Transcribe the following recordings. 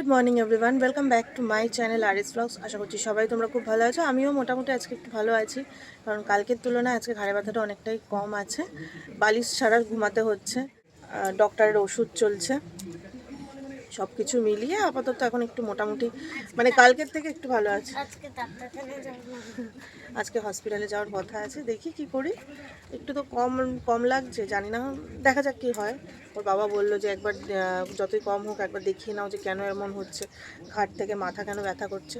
Good morning everyone welcome back to my channel R S blogs আশা করছি সবাই তোমরা খুব ভালো আছো। আমিও মোটামুটি আজকে একটু ভালো আছি, কারণ কালকের তুলনায় আজকে ঘাড়ে ব্যথাটা অনেকটাই কম আছে। বালিশ ছাড়া ঘুমাতে হচ্ছে ডক্টরের ওষুধ চলছে। সব কিছু মিলিয়ে আপাতত এখন একটু মোটামুটি মানে কালকের থেকে একটু ভালো আছে। আজকে হসপিটালে যাওয়ার কথা আছে দেখি কি করি। একটু তো কম কম লাগছে জানি না দেখা যাক কি হয়। ওর বাবা বলল যে একবার যতই কম হোক একবার দেখিয়ে নাও যে কেন এমন হচ্ছে ঘাট থেকে মাথা কেন ব্যথা করছে।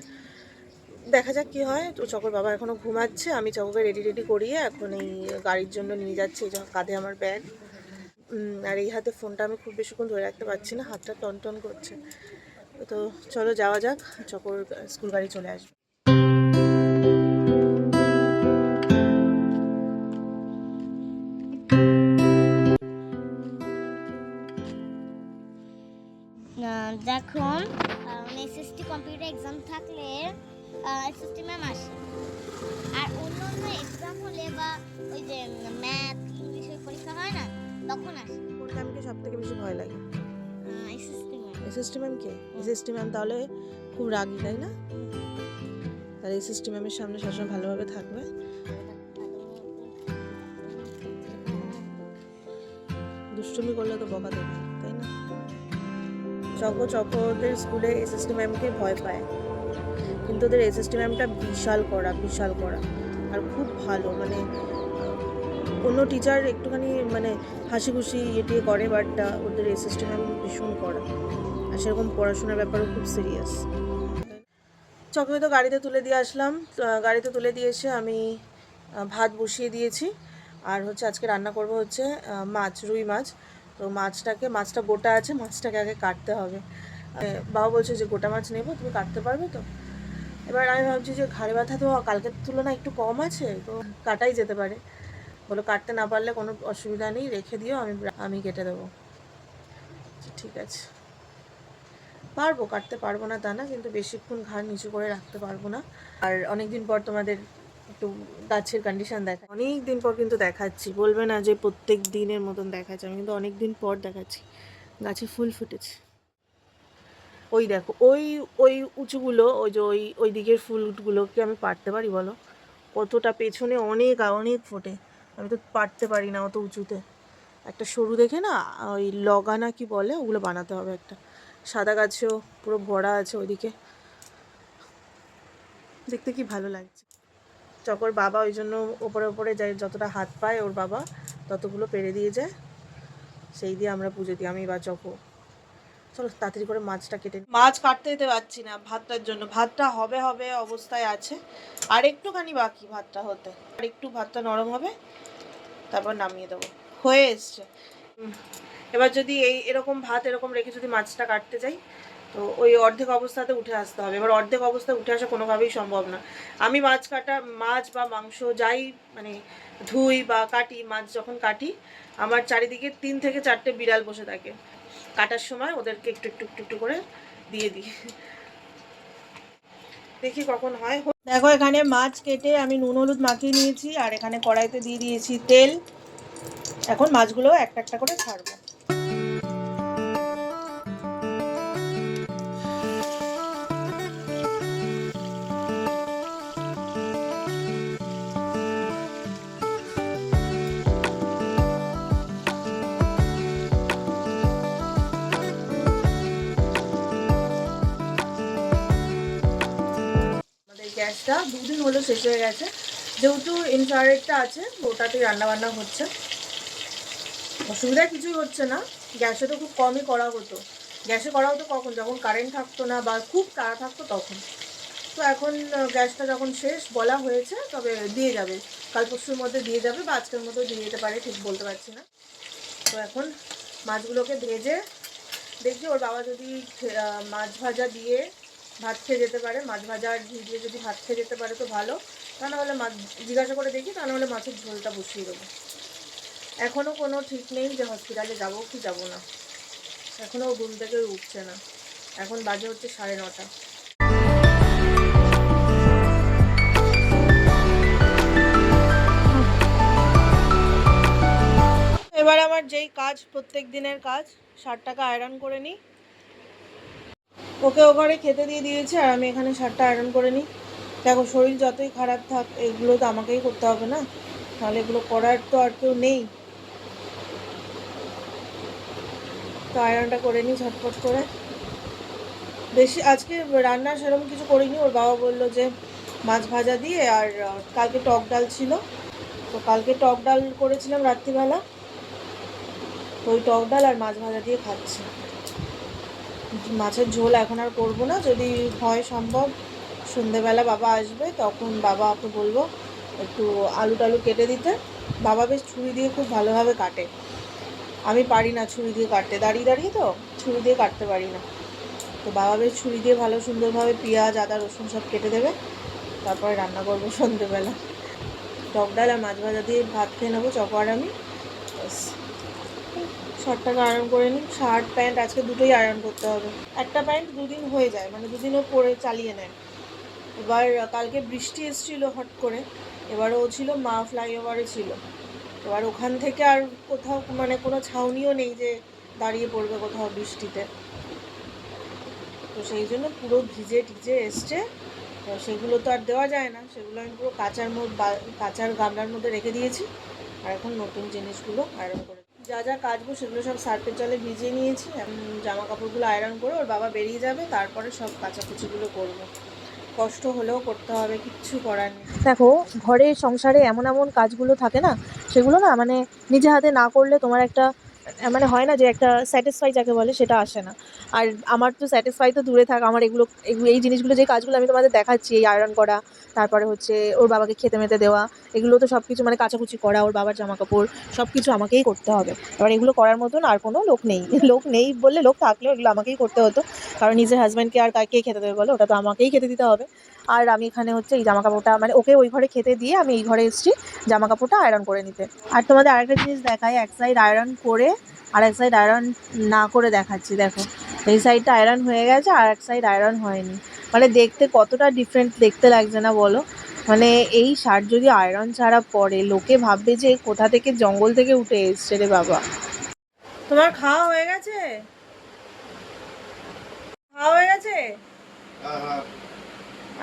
দেখা যাক কি হয় তো চকর বাবা এখনও ঘুমাচ্ছে আমি চককে রেডি রেডি করিয়ে এখন এই গাড়ির জন্য নিয়ে যাচ্ছি কাঁধে আমার ব্যাগ আর এই হাতে ফোনটা আমি খুব বেশিক্ষণ ধরে রাখতে পারছি না, হাতটা টন টন করছে। তো চলো যাওয়া যাক, চকর স্কুল গাড়ি চলে আসবে। দেখুন এসএসটি কম্পিউটার এক্সাম থাকলে এসএসটি ম্যাম আসে। আর অন্য অন্য এক্সাম হলে বা ওই যে ম্যাথ ইংলিশের পরীক্ষা হয় না? তখন আসে। কোন ম্যামকে সব থেকে বেশি ভয় লাগে? এসএসটি ম্যাম এসএসটি ম্যামকে এসএসটি ম্যাম তাহলে খুব রাগি তাই না? তাহলে এসএসটি ম্যামের সামনে সবসময় ভালোভাবে থাকবে। দুষ্টুমি করলে তো বকা দেবে তাই না? চকো চকোদের স্কুলে এসএসটি ম্যামকে ভয় পায়। কিন্তু ওদের এসএসটি ম্যামটা বিশাল করা বিশাল করা আর খুব ভালো মানে টিচার একটুখানি মানে হাসি খুশি ইয়ে করে বাট ওদের এসএসটি ভীষণ করা আর সেরকম পড়াশোনার ব্যাপারও খুব সিরিয়াস চকমে তো গাড়িতে তুলে দিয়ে আসলাম। গাড়িতে তুলে দিয়ে এসে আমি ভাত বসিয়ে দিয়েছি। আর হচ্ছে আজকে রান্না করব হচ্ছে মাছ, রুই মাছ। তো মাছটাকে, মাছটা গোটা আছে, মাছটাকে আগে কাটতে হবে। বাবা বলছে যে গোটা মাছ নেব, তুমি কাটতে পারবে তো? এবার আমি ভাবছি যে ঘাড়ে ব্যথা তো কালকের তুলনায় একটু কম আছে, তো কাটাই যেতে পারে। বলো কাটতে না পারলে কোনো অসুবিধা নেই, রেখে দিও, আমি আমি কেটে দেবো। ঠিক আছে। পারব, কাটতে পারব না তা না, কিন্তু বেশিক্ষণ ঘাড় নিচু করে রাখতে পারব না। আর অনেক দিন পর তোমাদের একটু গাছের কন্ডিশন দেখা অনেক দিন পর কিন্তু দেখাচ্ছি। বলবে না যে প্রত্যেক দিনের মতন দেখাচ্ছি, আমি কিন্তু অনেক দিন পর দেখাচ্ছি। গাছে ফুল ফুটেছে। ওই দেখো, ওই ওই উঁচুগুলো, ওই যে ওই ওই দিকের ফুলগুলোকে আমি পারতে পারি, বলো? কতটা পেছনে অনেক অনেক ফোটে। আমি তো পারতে পারি না অত উঁচুতে। একটা সরু দেখে না, ওই লগা না কি বলে, ওগুলো বানাতে হবে একটা। সাদা গাছেও, পুরো ভরা আছে ওইদিকে। দেখতে কি ভালো লাগছে। চকর বাবা ওই জন্য ওপরে ওপরে যায়, যতটা হাত পায় ওর বাবা, ততগুলো পেরে দিয়ে যায়। সেই দিয়ে আমরা পুজো দিই, আমি বা চকো চলো তাড়াতাড়ি করে মাছটা কেটে। মাছ কাটতে যেতে পারছি না ভাতটার জন্য। ভাতটা হবে হবে অবস্থায় আছে। আর একটুখানি বাকি ভাতটা হতে। আর একটু ভাতটা নরম হবে। তারপর নামিয়ে দেবো। হয়ে এসছে। এবার যদি এই এরকম ভাত, এরকম রেখে যদি মাছটা কাটতে যাই, তো ওই অর্ধেক অবস্থাতে উঠে আসতে হবে। এবার অর্ধেক অবস্থায় উঠে আসা কোনোভাবেই সম্ভব না। আমি মাছ কাটা, মাছ বা মাংস যাই মানে ধুই বা কাটি, মাছ যখন কাটি, আমার চারিদিকে তিন থেকে চারটে বিড়াল বসে থাকে। কাটার সময় ওদেরকে একটু একটু একটু একটু করে দিয়ে দিই। দেখি কখন হয়। দেখো, এখানে মাছ কেটে আমি নুন, হলুদ মাখিয়ে নিয়েছি, আর এখানে কড়াইতে দিয়ে দিয়েছি তেল। এখন মাছগুলো একটা একটা করে ছাড়বো। গ্যাসটা দুদিন হলো শেষ হয়ে গেছে। যেহেতু ইনফ্রারেডটা আছে ওটাতেই রান্নাবান্না হচ্ছে। অসুবিধা কিছুই হচ্ছে না। গ্যাসে তো খুব কমই করা হতো। গ্যাসে করা হতো কখন? যখন কারেন্ট থাকতো না বা খুব তাড়া থাকতো তখন। তো এখন গ্যাসটা যখন শেষ বলা হয়েছে, তবে দিয়ে যাবে। কাল পরশুর মধ্যে দিয়ে যাবে বা আজকের মধ্যে দিয়ে যেতে পারে, ঠিক বলতে পারছি না। তো এখন মাছগুলোকে ভেজে, দেখি ওর বাবা যদি মাছ ভাজা দিয়ে ভাত খেয়ে যেতে পারে। মাছ ভাজা আর ঘি দিয়ে যদি ভাত খেয়ে যেতে পারে তো ভালো। তা না হলে মাছ, জিজ্ঞাসা করে দেখি, তা না হলে মাছের ঝোলটা বসিয়ে দেবো। এখনও কোনো ঠিক নেই যে হসপিটালে যাব কি যাব না। এখনও ঘুম থেকে উঠছে না। এখন বাজে হচ্ছে সাড়ে নটা। এবার আমার যেই কাজ, প্রত্যেক দিনের কাজ, ষাট টাকা আয়রন করে নিই। ওকে ও ঘরে খেতে দিয়ে দিয়েছে আর আমি এখানে শার্টটা আয়রন করে নিই। দেখো, শরীর যতই খারাপ থাক, এগুলো তো আমাকেই করতে হবে না? তাহলে এগুলো করার তো আর কেউ নেই। তো আয়রনটা করে নিই ঝটপট করে। বেশি, আজকে রান্না সেরকম কিছু করিনি। ওর বাবা বলল যে, মাছ ভাজা দিয়ে আর কালকে টক ডাল ছিল। তো কালকে টক ডাল করেছিলাম রাত্রিবেলা। ওই টক ডাল আর মাছ ভাজা দিয়ে খাচ্ছি। মাছের ঝোল এখন আর করব না। যদি হয় সম্ভব, সন্ধেবেলা বাবা আসবে, তখন বাবাকে বলব একটু আলু টালু কেটে দিতে। বাবা বেশ ছুরি দিয়ে খুব ভালোভাবে কাটে। আমি পারি না ছুরি দিয়ে কাটতে। দাঁড়িয়ে দাঁড়িয়ে তো ছুরি দিয়ে কাটতে পারি না। তো বাবা বেশ ছুরি দিয়ে ভালো সুন্দরভাবে পেঁয়াজ, আদা, রসুন সব কেটে দেবে। তারপরে রান্না করব সন্ধেবেলা। টক ডাল আর মাছ ভাজা দিয়ে ভাত খেয়ে নেব চকো আর আমি। শার্টটাকে আয়রন করে নিই শার্ট, প্যান্ট আজকে দুটোই আয়রন করতে হবে। একটা প্যান্ট দুদিন হয়ে যায় মানে দুদিনও পরে চালিয়ে নেয়। এবার কালকে বৃষ্টি এসেছিল হট করে। এবার ও ছিল, মা ফ্লাইওভারে ছিল। এবার ওখান থেকে আর কোথাও মানে কোনো ছাউনিও নেই যে দাঁড়িয়ে পড়বে কোথাও বৃষ্টিতে। তো সেই জন্য পুরো ভিজে টিজে এসছে। সেগুলো তো আর দেওয়া যায় না। সেগুলো আমি পুরো কাঁচার মধ্যে কাঁচার গামলার মধ্যে রেখে দিয়েছি। আর এখন নতুন জিনিসগুলো আয়রন করে যা যা কাজগুলো সেগুলো সব সার্ফের জলে ভিজিয়ে নিয়েছি। জামা কাপড়গুলো আয়রন করে ওর বাবা বেরিয়ে যাবে, তারপরে সব কাচাকুচিগুলো করব। কষ্ট হলেও করতে হবে, কিচ্ছু করার নেই। দেখো, ঘরে সংসারে এমন এমন কাজগুলো থাকে না, সেগুলো না মানে নিজে হাতে না করলে তোমার একটা মানে হয় না যে একটা স্যাটিসফাই যাকে বলে সেটা আসে না। আর আমার তো স্যাটিসফাই তো দূরে থাক, আমার এগুলো এগুলো, এই জিনিসগুলো, যে কাজগুলো আমি তোমাদের দেখাচ্ছি, এই আয়রন করা, তারপরে হচ্ছে ওর বাবাকে খেতে মেতে দেওয়া, এগুলো তো সব কিছু মানে কাচাকুচি করা, ওর বাবার জামা কাপড় সব কিছু আমাকেই করতে হবে। এবার এগুলো করার মতন আর কোনো লোক নেই। লোক নেই বললে লোক থাকলেও এগুলো আমাকেই করতে হতো। কারণ নিজের হাজব্যান্ডকে আর কাকে খেতে দেবে বলো? ওটা তো আমাকেই খেতে দিতে হবে। আর আমি এখানে হচ্ছে এই জামা কাপড়টা মানে ওকে ওই ঘরে খেতে দিয়ে আমি এই ঘরে এসেছি জামা কাপড়টা আয়রন করে নিতে। আর তোমাদের আরেকটা জিনিস দেখাই, এক সাইড আয়রন করে, আর এক সাইড আয়রন না করে দেখাচ্ছি, দেখো। এই সাইডটা আয়রন হয়ে গেছে আর এক সাইড আয়রন হয়নি। মানে দেখতে কতটা ডিফারেন্ট দেখতে লাগছে না বলো? মানে এই শার্ট যদি আয়রন ছাড়া পরে, লোকে ভাববে যে কোথা থেকে, জঙ্গল থেকে উঠে এসছে রে বাবা। তোমার খাওয়া হয়ে গেছে? খাওয়া হয়ে গেছে?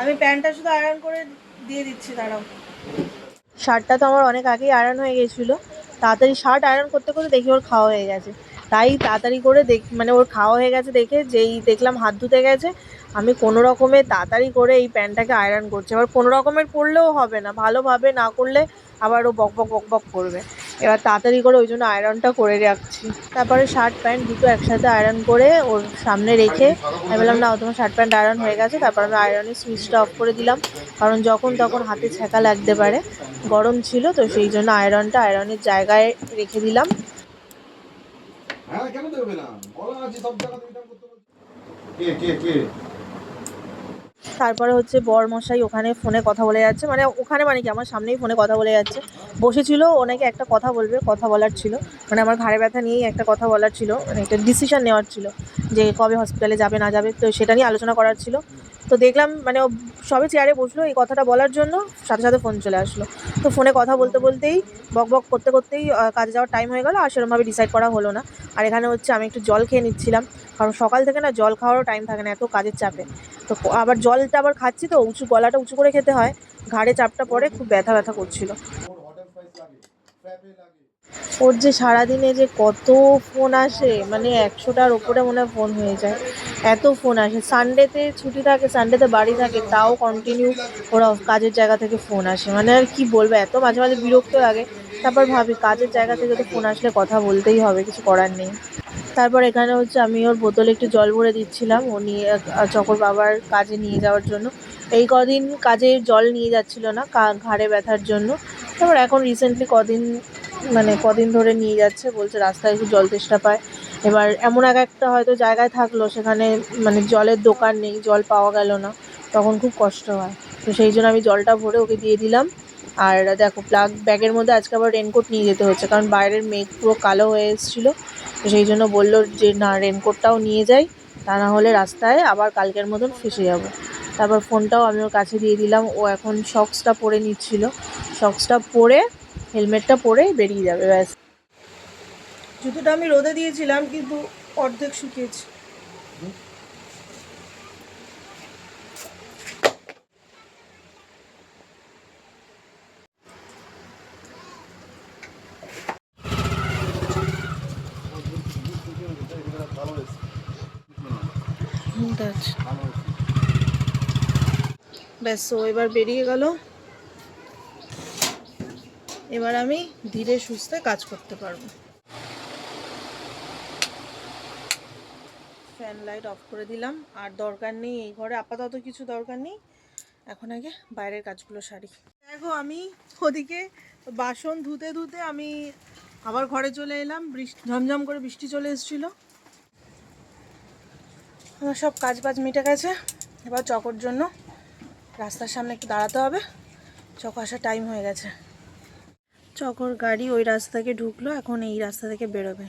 আমি প্যান্টটা শুধু আয়রন করে দিয়ে দিচ্ছি, দাঁড়াও। শার্টটা তো আমার অনেক আগেই আয়রন হয়ে গেছিল। তাড়াতাড়ি শার্ট আয়রন করতে করতে দেখি ওর খাওয়া হয়ে গেছে। তাই তাড়াতাড়ি করে দেখ মানে ওর খাওয়া হয়ে গেছে দেখে যেই দেখলাম হাত ধুতে গেছে, আমি কোনো রকমে তাড়াতাড়ি করে এই প্যান্টটাকে আয়রন করছি। এবার কোনো রকমের করলেও হবে না, ভালোভাবে না করলে আবার ও বক বক বক বক করবে। এবার তাড়াতাড়ি করে ওই জন্য আয়রনটা করে রাখছি। তারপরে শার্ট প্যান্ট দুটো একসাথে আয়রন করে ওর সামনে রেখে আমি বললাম না তোমার শার্ট প্যান্ট আয়রন হয়ে গেছে। তারপর আমি আয়রনের সুইচটা অফ করে দিলাম। কারণ যখন তখন হাতে ছ্যাঁকা লাগতে পারে। গরম ছিল, তো সেই জন্য আয়রনটা আয়রনের জায়গায় রেখে দিলাম। হ্যাঁ কেন না? বলা আছে, সব করতে কে কে কে? তারপরে হচ্ছে বরমশাই ওখানে ফোনে কথা বলে যাচ্ছে। মানে ওখানে মানে কি, আমার সামনেই ফোনে কথা বলে যাচ্ছে। বসেছিল, ওনাকে একটা কথা বলবে, কথা বলার ছিল। মানে আমার ঘাড়ে ব্যথা নিয়েই একটা কথা বলার ছিল মানে একটা ডিসিশন নেওয়ার ছিল যে কবে হসপিটালে যাবে, না যাবে, তো সেটা নিয়ে আলোচনা করার ছিল। তো দেখলাম মানে ও সবে চেয়ারে বসল এই কথাটা বলার জন্য, সাথে সাথে ফোন চলে আসলো। তো ফোনে কথা বলতে বলতেই বক বক করতে করতেই কাজে যাওয়ার টাইম হয়ে গেল আর সেরকমভাবে ডিসাইড করা হলো না। আর এখানে হচ্ছে আমি একটু জল খেয়ে নিচ্ছিলাম, কারণ সকাল থেকে না জল খাওয়ারও টাইম থাকে না, এত কাজের চাপে। তো আবার জলটা আবার খাচ্ছি তো, উঁচু, গলাটা উঁচু করে খেতে হয়, ঘাড়ে চাপটা পড়ে খুব ব্যথা ব্যথা করছিল। ওর যে সারাদিনে যে কত ফোন আসে মানে একশোটার ওপরে মনে হয় ফোন হয়ে যায়। এত ফোন আসে। সানডেতে ছুটি থাকে সানডেতে বাড়ি থাকে, তাও কন্টিনিউ ওরা কাজের জায়গা থেকে ফোন আসে। মানে আর কি বলব, এত মাঝে মাঝে বিরক্ত লাগে। তারপর ভাবি, কাজের জায়গা থেকে তো ফোন আসলে কথা বলতেই হবে, কিছু করার নেই। তারপর এখানে হচ্ছে আমি ওর বোতলে একটু জল ভরে দিচ্ছিলাম, ও নিয়ে চকর বাবার কাজে নিয়ে যাওয়ার জন্য। এই কদিন কাজে জল নিয়ে যাচ্ছিল না ঘাড়ে ব্যথার জন্য। তারপর এখন রিসেন্টলি কদিন মানে কদিন ধরে নিয়ে যাচ্ছে, বলছে রাস্তায় একটু জল তেষ্টা পায়। এবার এমন এক একটা হয়তো জায়গায় থাকল, সেখানে মানে জলের দোকান নেই, জল পাওয়া গেল না, তখন খুব কষ্ট হয়। তো সেই জন্য আমি জলটা ভরে ওকে দিয়ে দিলাম। আর দেখো প্লাগ ব্যাগের মধ্যে আজকে আবার রেনকোট নিয়ে যেতে হচ্ছে, কারণ বাইরের মেঘ পুরো কালো হয়ে এসেছিল। তো সেই জন্য বলল যে, না রেনকোটটাও নিয়ে যাই, তা না হলে রাস্তায় আবার কালকের মতন ফেসে যাব। তারপর ফোনটাও আমি ওর কাছে দিয়ে দিলাম। ও এখন শক্সটা পরে নিচ্ছিল। শক্সটা পরে হেলমেটটা পরে বেরিয়ে যাবে ব্যাস। জুতোটা আমি রোদে দিয়েছিলাম কিন্তু অর্ধেক শুকিয়েছে। ব্যাস ও এবার বেরিয়ে গেল। এবার আমি ধীরে সুস্থে কাজ করতে পারব। ফ্যান লাইট অফ করে দিলাম। আর দরকার নেই এই ঘরে, আপাতত কিছু দরকার নেই। এখন আগে বাইরের কাজগুলো সারি। দেখো, আমি ওদিকে বাসন ধুতে ধুতে আমি আবার ঘরে চলে এলাম। বৃষ্টি, ঝমঝম করে বৃষ্টি চলে এসেছিল। আমার সব কাজ বাজ মিটে গেছে। এবার চকর জন্য রাস্তার সামনে একটু দাঁড়াতে হবে। চক আসার টাইম হয়ে গেছে। চকর গাড়ি ওই রাস্তা থেকে ঢুকলো, এখন এই রাস্তা থেকে বেরোবে।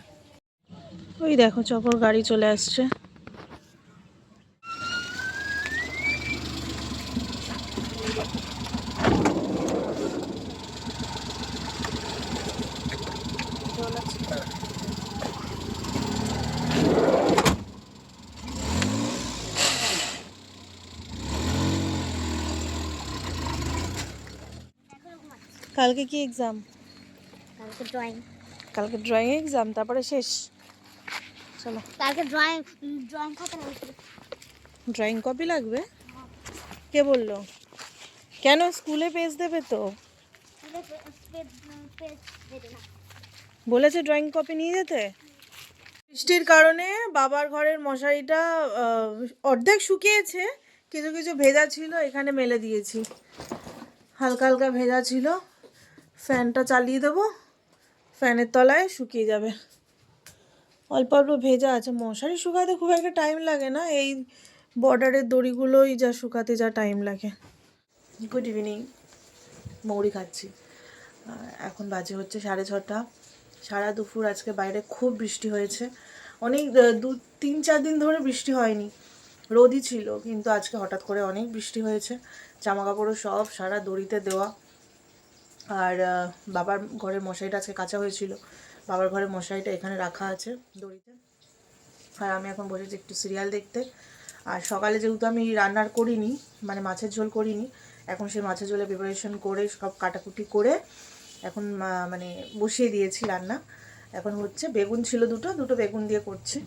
ওই দেখো, চকর গাড়ি চলে আসছে। কালকে কি এক্সাম কালকে ড্রয়িং কালকে ড্রয়িং এক্সাম তারপরে শেষ। চলো। কালকে ড্রয়িং ড্রয়িং খাতা নেই ড্রয়িং কপি লাগবে? কে বলল? কেন স্কুলে পেজ দেবে তো? বলেছে ড্রয়িং কপি নিয়ে যেতে? বৃষ্টির কারণে বাবার ঘরের মশারিটা অর্ধেক শুকিয়েছে কিছু কিছু ভেজা ছিল এখানে মেলে দিয়েছি। হালকা হালকা ভেজা ছিল। ফ্যানটা চালিয়ে দেবো। ফ্যানের তলায় শুকিয়ে যাবে। অল্প অল্প ভেজা আছে। মশারি শুকাতে খুব একটা টাইম লাগে না। এই বর্ডারের দড়িগুলোই যা শুকাতে যা টাইম লাগে। গুড ইভিনিং মৌরি খাচ্ছি। এখন বাজে হচ্ছে সাড়ে ছটা। সারা দুপুর আজকে বাইরে খুব বৃষ্টি হয়েছে। অনেক দু, তিন, চার দিন ধরে বৃষ্টি হয়নি। রোদই ছিল, কিন্তু আজকে হঠাৎ করে অনেক বৃষ্টি হয়েছে। জামা কাপড়ও সব সারা দড়িতে দেওয়া। আর বাবার ঘরের মশারিটা আজকে কাঁচা হয়েছিল। বাবার ঘরের মশারিটা এখানে রাখা আছে দড়িতে। আর আমি এখন বসেছি একটু সিরিয়াল দেখতে। আর সকালে যেহেতু আমি রান্নার করিনি মানে মাছের ঝোল করিনি, এখন সেই মাছের ঝোলে প্রিপারেশন করে সব কাটাকুটি করে এখন মানে বসিয়ে দিয়েছি রান্না। এখন হচ্ছে বেগুন ছিল দুটো দুটো বেগুন দিয়ে করছি।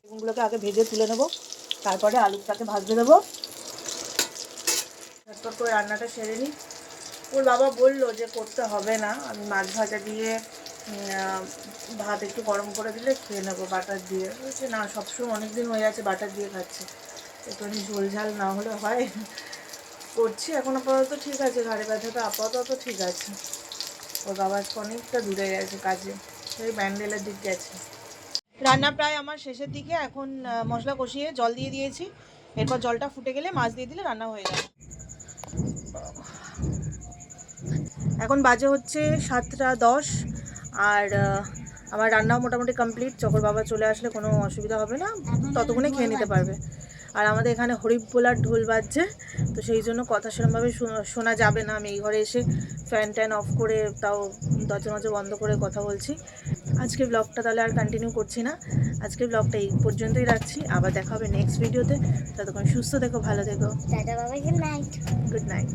বেগুনগুলোকে আগে ভেজে তুলে নেব, তারপরে আলুটাকে ভাজতে দেবো। ঝটপট করে রান্নাটা সেরে নিই। ওর বাবা বলল যে করতে হবে না, আমি মাছ ভাজা দিয়ে ভাত একটু গরম করে দিলে খেয়ে নেব বাটার দিয়ে। বলছে, না, সবসময় অনেক দিন হয়ে যাচ্ছে বাটার দিয়ে খাচ্ছে। একটুখানি ঝোল ঝাল না হলে হয়। করছি, এখন আপাতত ঠিক আছে, ঘাড়ে ব্যথাটা আপাতত ঠিক আছে। ওর বাবা অনেকটা দূরে গেছে কাজে সেই ব্যান্ডেলের দিক গেছে। রান্না প্রায় আমার শেষের দিকে, এখন মশলা কষিয়ে জল দিয়ে দিয়েছি। এরপর জলটা ফুটে গেলে মাছ দিয়ে দিলে রান্না হয়ে যাবে। এখন বাজে হচ্ছে সাতটা দশ আর আমার রান্নাও মোটামুটি কমপ্লিট চকর বাবা চলে আসলে কোনো অসুবিধা হবে না ততক্ষণে খেয়ে নিতে পারবে। আর আমাদের এখানে হরিপ বোলার ঢোল বাজছে তো সেই জন্য কথা সেরকমভাবে শো- শোনা যাবে না। আমি এই ঘরে এসে ফ্যান ট্যান অফ করে তাও দরজা মজা বন্ধ করে কথা বলছি। আজকে ব্লগটা তাহলে আর কন্টিনিউ করছি না। আজকে ব্লগটা এই পর্যন্তই রাখছি। আবার দেখা হবে নেক্সট ভিডিওতে ততক্ষণ সুস্থ থেকো ভালো থেকো। Good night